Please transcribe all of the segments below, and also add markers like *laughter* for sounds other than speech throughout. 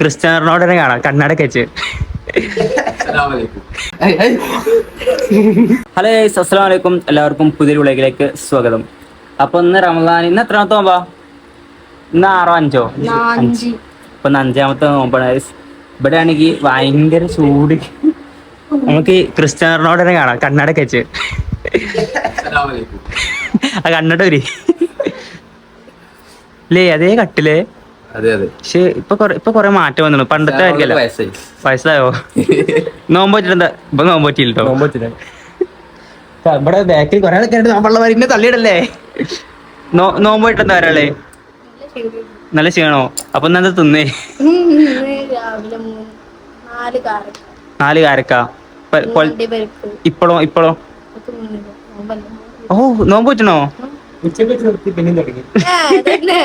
Cristiano റൊണാൾഡോനെ കാണാം. കണ്ണടക്ക് വെച്ച് hello guys അസ്സലാം വലൈക്കും എല്ലാവർക്കും പുതിയൊരു വിളയിലേക്ക് സ്വാഗതം. അപ്പൊ ഇന്ന് റമദാൻ ഇന്ന് എത്രാമത്തെ നോമ്പാ? ഇന്ന് ആറോ അഞ്ചോ? അഞ്ച് ഇപ്പൊ ഇന്ന് അഞ്ചാമത്തെ നോമ്പാണ്. ഇവിടെ ആണെങ്കിൽ ഭയങ്കര ചൂട്. നമുക്ക് ക്രിസ്ത്യാനോ റൊണാൾഡോനെ കാണാം. കണ്ണടക്ക് വെച്ച് ആ കണ്ണട ഒരു ലേ അതേ കട്ടിലേ. അതെ അതെ. പക്ഷെ ഇപ്പൊ കൊറേ ഇപ്പൊ കൊറേ മാറ്റം വന്നു പണ്ടത്തെ ആയിരിക്കല്ല. വയസ്സായി. വയസ്സായോ? *laughs* നോമ്പ് പറ്റില്ല ഇപ്പൊ നോമ്പ് പറ്റിയില്ലോ ഇവിടെ ബാക്കിൽ കൊറേ ആൾക്കാരുണ്ട്. നോമ്പുള്ള ഇന്നെ തള്ളിയിടല്ലേ? നോ നോമ്പ് പറ്റുന്ന ഒരാളെ? നല്ല ക്ഷീണോ? അപ്പൊ എന്താ തിന്നേ? നാല് കാരക്ക. ഇപ്പഴോ ഇപ്പഴോ. ഓ നോമ്പ് പറ്റണോ ആ, അതന്നെ.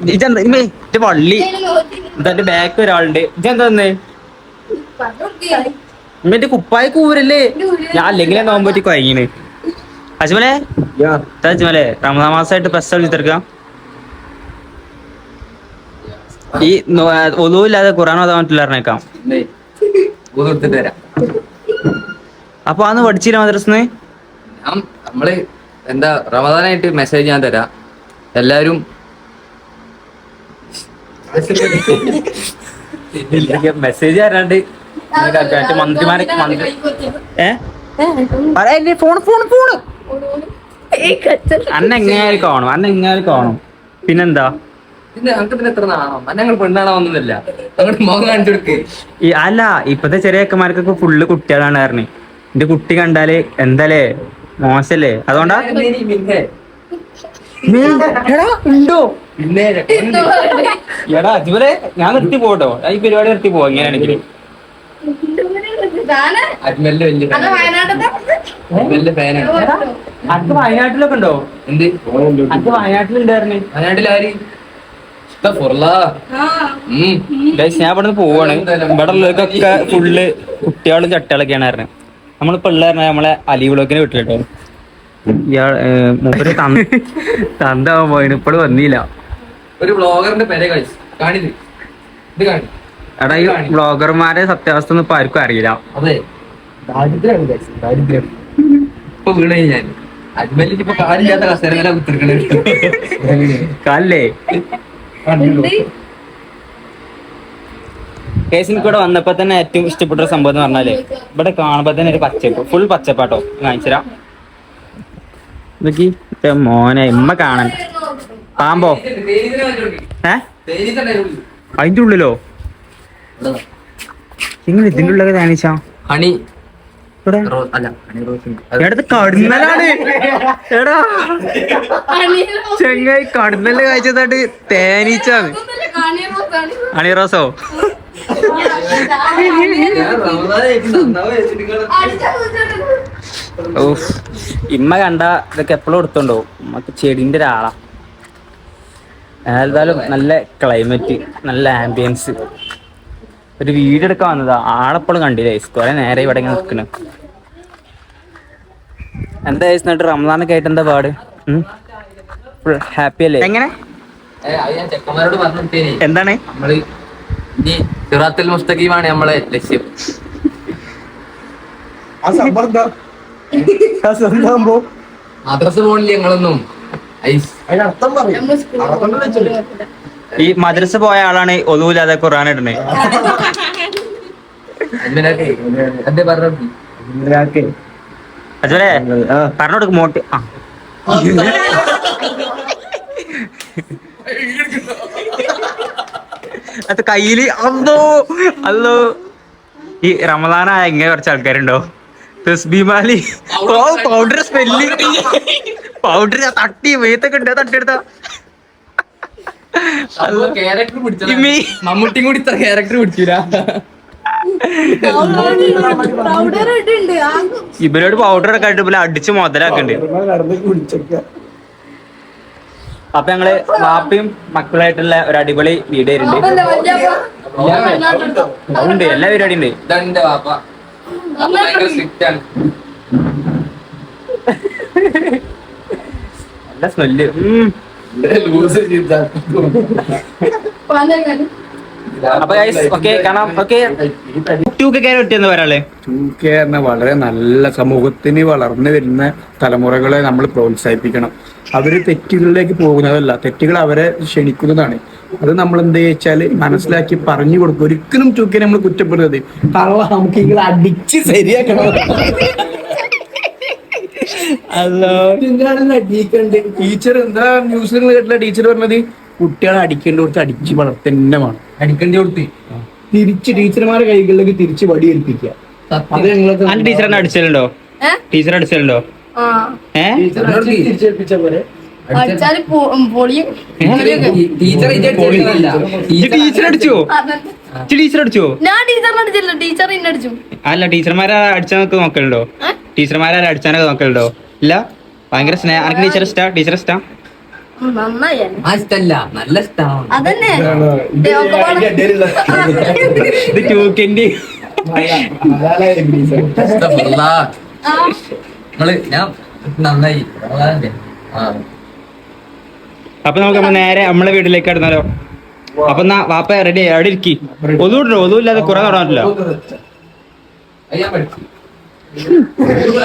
ഇതെന്താ? ഇമ്മേ, ഇത് നോക്കി- ഇതെന്റെ ബാക്ക് ഒരാളുണ്ട്. ഇതെന്താ തന്നേ ഇമ്മന്റെ കുപ്പായ കൂരല്ലേ? ഞാൻ അല്ലെങ്കിൽ നോമ്പ് പറ്റി കൊയങ്ങീന്. അജ്മലെ? അജ്മലെ. റമദാ മാസമായിട്ട് പ്രസ് തീർക്കാം ഈ ഒന്നുമില്ലാതെ ഖുറാൻ ഓതാൻ പറ്റില്ല പറഞ്ഞേക്കാം. അപ്പൊ അന്ന് പഠിച്ചില്ല മദ്രസിന്ന്? നമ്മൾ എന്താ റമദാനായിട്ട് മെസ്സേജ് ഞാൻ തരാം. എല്ലാരും മെസ്സേജ് തരാണ്ട് മന്ത്രിമാരെ മന്ത്രി ഏ? ഏ, ഫോൺ ഫോൺ. അന്ന എങ്ങനെ കാണും അന്ന എങ്ങനെ കാണും. പിന്നെന്താ? പിന്നെ ഞങ്ങൾക്ക് പിന്നെ നാണോ? ഞങ്ങൾ പെണ്ണാണോ ഒന്നുമില്ല അങ്ങോട്ട് മുഖം കാണിച്ചു കൊടുക്ക്. ഈ അല്ല ഇപ്പത്തെ ചെറിയ അക്കമാർക്കൊക്കെ ഫുള്ള് കുട്ടികളാണ് പറഞ്ഞ്. എന്റെ കുട്ടി കണ്ടാൽ എന്താലേ മോശല്ലേ? അതുകൊണ്ടാ? ഉണ്ടോ? എടാ അതുപോലെ ഞാൻ നിർത്തി പോട്ടോ. ഈ പരിപാടി നിർത്തി പോവാ ഇങ്ങനെയാണെങ്കിൽ. അജ്മലിന്റെ വലിയ അത് അജ്മലിന്റെ ഫാനാണ് വയനാട്ടിലൊക്കെ ഉണ്ടോ? എന്ത്? അത് വയനാട്ടിലുണ്ടായിരുന്നു. വയനാട്ടിലാരി ആര്? ഞാൻ ഇവിടെ പോവാണ്. ഇവിടെ ഉള്ളവർക്കൊക്കെ ഫുള്ള് കുട്ടികളും ചട്ടികളൊക്കെയാണ് ആയിരുന്നു നമ്മളിപ്പോ ഉള്ള നമ്മളെ നമ്മളെ അലിവിളക്കിനെ വിട്ടിട്ടോ ഇയാൾ മൂപ്പര് തന്ത തന്താവാൻ പോയിന് ഇപ്പോഴും വന്നില്ല ഒരു ബ്ലോഗറിന്റെ പേരെ കഴിച്ചു കാണിത് ഇത് കാണി എടാ ഈ ബ്ലോഗർമാരെ സത്യാവസ്ഥ ഒന്നും ഇപ്പൊ ആർക്കും അറിയില്ല. അതെ. ദാരിദ്ര്യമാണ് ദാരിദ്ര്യം. ഇപ്പൊ വീണ ഞാൻ. അജ്മലിന് ഇപ്പൊ കാലില്ലാത്ത കസേരമേല കുത്തിരിക്കണേ. കാലല്ലേ എന്ത്? കേസിന് കൂടെ വന്നപ്പോ തന്നെ ഏറ്റവും ഇഷ്ടപ്പെട്ട ഒരു സംഭവം എന്ന് പറഞ്ഞാൽ ഇവിടെ കാണുമ്പോ തന്നെ ഒരു പച്ചപ്പ്. ഫുൾ പച്ചപ്പാട്ടോ. കാണിച്ചരാ ഇതൊക്കെ മോനെ ഇമ്മ കാണാൻ പാമ്പോ? ഏ? അതിന്റെ ഉള്ളിലോ? നിങ്ങൾ ഇതിന്റെ ഉള്ളൊക്കെ ധ്യാനിച്ചാ ഹണി. കടുന്നലാണ്. എടാ? ചെങ്ങായി കടുന്നൽ കാഴ്ചതായിട്ട് തേനീച്ചാണ്. അണി റോസോ? ഇമ്മ കണ്ട ഇതൊക്കെ എപ്പോഴും എടുത്തോണ്ടോ ഉമ്മക്ക് ചെടിന്റെ ഒരാളാ. ഏതായാലും നല്ല ക്ലൈമറ്റ് നല്ല ആംബിയൻസ് ഒരു വീട് എടുക്കാൻ വന്നതാ. ആളെപ്പോഴും കണ്ടില്ലേ? കുറെ നേരെ ഇവിടെ ഇങ്ങനെ നിൽക്കണ് എന്താ എന്നിട്ട് റംസാനൊക്കെ ആയിട്ട് എന്താ പാട്? ഫുൾ ഹാപ്പി അല്ലേ? എങ്ങനെ? എന്താണ്? സിറാത്തുൽ മുസ്തഖീമാണ് നമ്മളെ ലക്ഷ്യം. മദ്രസ പോണില്ല ഞങ്ങളൊന്നും ഈ മദ്രസ പോയ ആളാണ് ഒന്നുമില്ലാതെ ഖുർആൻ ഇടണേ അതുപോലെ പറഞ്ഞോടുക്ക് മോട്ടി ആ. അത് കയ്യിൽ അല്ലോ അല്ലോ ഈ റമദാനായ ഇങ്ങനെ കുറച്ച് ആൾക്കാരുണ്ടോ? തസ്ബിമാലി. ഓ പൗഡർ സ്മെല്ല് പൗഡർ തട്ടി വെയ്ത്തൊക്കെ ഉണ്ട് തട്ടിയെടുത്ത. മമ്മൂട്ടിയും കൂടി ഇത്ര ക്യാരക്ടർ പിടിച്ചില്ല പൗഡർ ഇട്ടുണ്ട് ആകും ഇവരോട് പൗഡർ ഒക്കെ ആയിട്ട് പോലെ അടിച്ച് മുതലാക്കണ്ട്. അപ്പൊ ഞങ്ങൾ വാപ്പയും മക്കളായിട്ടുള്ള ഒരു അടിപൊളി വീഡിയോ ഉണ്ട്? എല്ലാ പരിപാടിയും ഉണ്ട് വാപ്പ. സ്ട്രിക്റ്റ് ആണ്. നല്ല സ്മെല്ല് അപ്പൊ ഓക്കെ കാണാം. ഓക്കെ ടൂ എന്ന വളരെ നല്ല സമൂഹത്തിന് വളർന്നു വരുന്ന തലമുറകളെ നമ്മൾ പ്രോത്സാഹിപ്പിക്കണം. അവർ തെറ്റുകളിലേക്ക് പോകുന്നതല്ല. തെറ്റുകൾ അവരെ ക്ഷണിക്കുന്നതാണ്. അത് നമ്മൾ എന്ത് വെച്ചാൽ മനസ്സിലാക്കി പറഞ്ഞു കൊടുക്കും. ഒരിക്കലും ടൂക്കെ നമ്മൾ കുറ്റപ്പെടുന്നത് കള്ള നമുക്ക് നിങ്ങൾ അടിച്ച് ശരിയാക്കണം. ടീച്ചർ എന്താ ന്യൂസിൽ കേട്ടില്ല? ടീച്ചർ പറഞ്ഞത് കുട്ടികളെ അടിക്കേണ്ട കൊടുത്ത് അടിച്ച് വളർത്തന്നെ വേണം. അടിക്കണ്ടി കൊടുത്ത്? തിരിച്ച് ടീച്ചർമാരെ കൈകളിലേക്ക് തിരിച്ച് അത് ഞങ്ങൾക്ക് അന്റെ ടീച്ചർ എന്നെ അടിച്ചലുണ്ടോ? ഏ? ടീച്ചർ ഏ? ടീച്ചർ അടിച്ച് തിരിച്ചേൽപ്പിച്ച പോലെ. ടീച്ചർ അടിച്ചോ അതന്നെ. ടീച്ചർ അടിച്ചോ? ഞാൻ ടീച്ചറിനെ അടിച്ചല്ലോ ടീച്ചർ എന്നെ അടിച്ചു. അല്ല ടീച്ചർമാരെ അടിച്ചാൽ നോക്കലുണ്ടോ? ടീച്ചർമാരെ അടിച്ചാനൊക്കെ നോക്കലുണ്ടോ? ഇല്ല? ഭയങ്കര സ്നേഹം അനക്ക് ടീച്ചർ ഇഷ്ടാ? ടീച്ചർ ഇഷ്ടാ? നല്ല അതന്നെ. *laughs* ഇത് ടൂക്കിന്റെ. ഞാൻ നന്നായി. അപ്പൊ നമുക്ക് നേരെ നമ്മളെ വീട്ടിലേക്ക് കടന്നാലോ? അപ്പൊ എന്നാ വാപ്പ റെഡി അവിടെ ഇരിക്കി. ഒതുവിട്ടോ ഒതുവില്ലാതെ കുറെ തുടങ്ങില്ല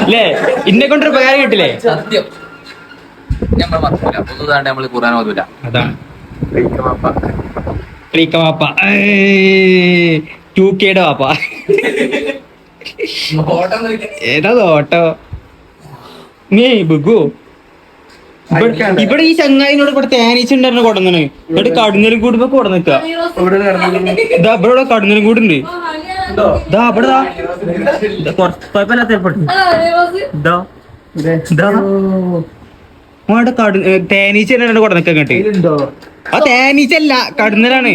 അല്ലേ ഇന്നെ കൊണ്ടൊരു ഉപകാരം കിട്ടില്ലേ? സത്യം. ഞമ്മൾ മറക്കൂല ഒന്നുതാണ്ട് നമ്മൾ ഖുറാൻ ഓതൂല. അതാണ്. ക്ലീക്ക വാപ്പ ടു കെയുടെ വാപ്പ ഏതാ ഓട്ടോ? നീ ബുഗു. ഇവിടെ- ഇവിടെ ഈ ചങ്ങായിനോട് ഇവിടെ തേനീച്ചുണ്ടായിരുന്നു കൊടന്നാണ്. ഇവിടെ കടുന്നലും കൂടുമ്പോ കൊടന്നിക്ക. ഇവിടെ ഇവിടെ കടുന്നലും കൂടി ദാ. ഇതാ കുറച്ച് കുഴപ്പമില്ലാത്ത ഏർപ്പെട്ടു അവിടെ കടു തേനീച്ച തന്നെ? ആ തേനീച്ചല്ല കടുന്നലാണ്.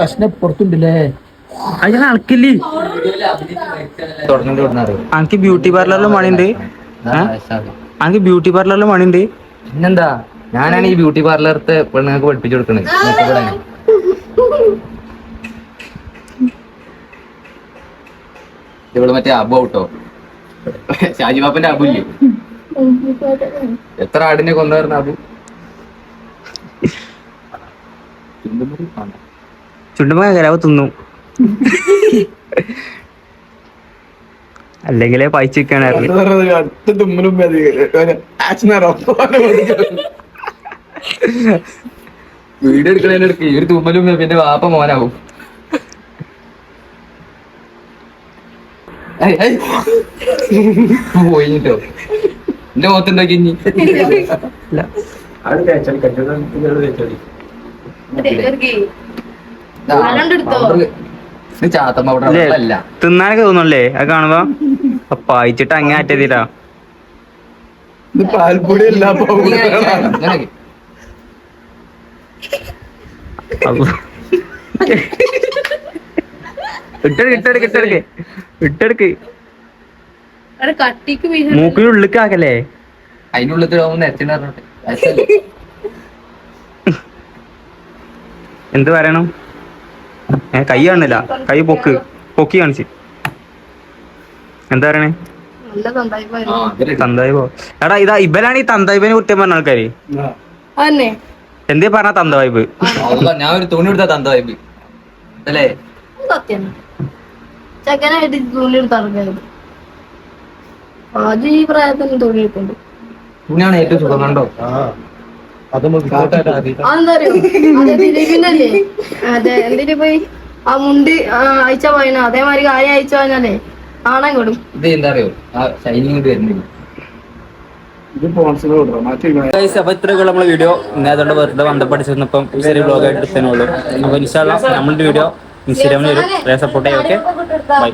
കഷ്ണം പുറത്തുണ്ടല്ലേ? അയാൾ അളക്കില്ലേ അനക്ക് ബ്യൂട്ടി പാർലറിലും പണിയുണ്ട്. അനക്ക് ബ്യൂട്ടി പാർലറിലും പണിയുണ്ട്. പിന്നെന്താ? ഞാനാണ് ഈ ബ്യൂട്ടി പാർലറത്തെ പെണ്ണുങ്ങൾക്ക് പഠിപ്പിച്ചു കൊടുക്കണേ ഇവൾ മറ്റേ അബു ഔട്ടോ ഷാജി ബാപ്പന്റെ അബു ഇല്ലേ? എത്ര ആടിനെ കൊണ്ടുവരുന്ന അബു. ചുണ്ടുമ്പോ കരാവ് തിന്നും. അല്ലെങ്കിലേ തുമ്മലും വീഡിയോ എടുക്കണേനെടുക്ക് ഈ ഒരു തുമ്മലും പിന്നെ വാപ്പ മോനാവും. പോയിട്ടോ. എന്റെ മുഖത്തുണ്ടാക്കി ഇനി. ചാത്തമ്മ അവിടെ അല്ല തിന്നാനൊക്കെ തോന്നുന്നല്ലേ അത് കാണുമ്പോ അപ്പൊ പായിച്ചിട്ട് അങ്ങനെ അറ്റെത്തിട്ടാ. ഇത് പാൽപ്പൊടി അല്ല ഇട്ടെടുക്ക്. ഇട്ടെടുക്ക് ഇട്ടെടുക്ക് അതിനുള്ളിൽ? എന്ത് പറയണം? ഏ കൈ കാണില്ല കൈ പൊക്ക്. പൊക്കി കാണിച്ച്. എന്താ പറയണേ? എടാ ഇതാ ഇവരാണ് ഈ തന്തായിബിനെ കുറ്റം പറഞ്ഞ ആൾക്കാര്. എന്തേ പറഞ്ഞ തന്തവായ്പ് ഞാൻ ഒരു തുണി എടുത്ത തന്തവായ്പ് അല്ലേ? സത്യം ചെക്കനായിട്ട് തുണി എടുത്ത് ഇറങ്ങിയത് ആദ്യം ഈ പ്രായത്തിന് തുണി എടുക്കുന്നുണ്ട് തുണിയാണ് ഏറ്റവും സുഖം കണ്ടോ? അത് എന്തിനു പോയി? ആ മുണ്ട് അയച്ച പോയിന അതേമാതിരി കാര്യം അയച്ചു കഴിഞ്ഞാലേ ഇത് എന്താ അറിയോ ആ ഷൈനിങ് ഇത് അപ്പൊ ഇത്രയൊക്കെ നമ്മളെ വീഡിയോ ഇന്ന് അതുകൊണ്ട് വെറുതെ ബന്ധപ്പെടിച്ചിരുന്നപ്പം ചെറിയ ബ്ലോഗ് ആയിട്ട് എടുത്തേ അപ്പൊ ഇൻഷാല്ല നമ്മളുടെ വീഡിയോ ഇൻസ്റ്റാഗ്രാമിൽ വരും. സപ്പോർട്ട് ചെയ്യാം ഓക്കെ ബൈ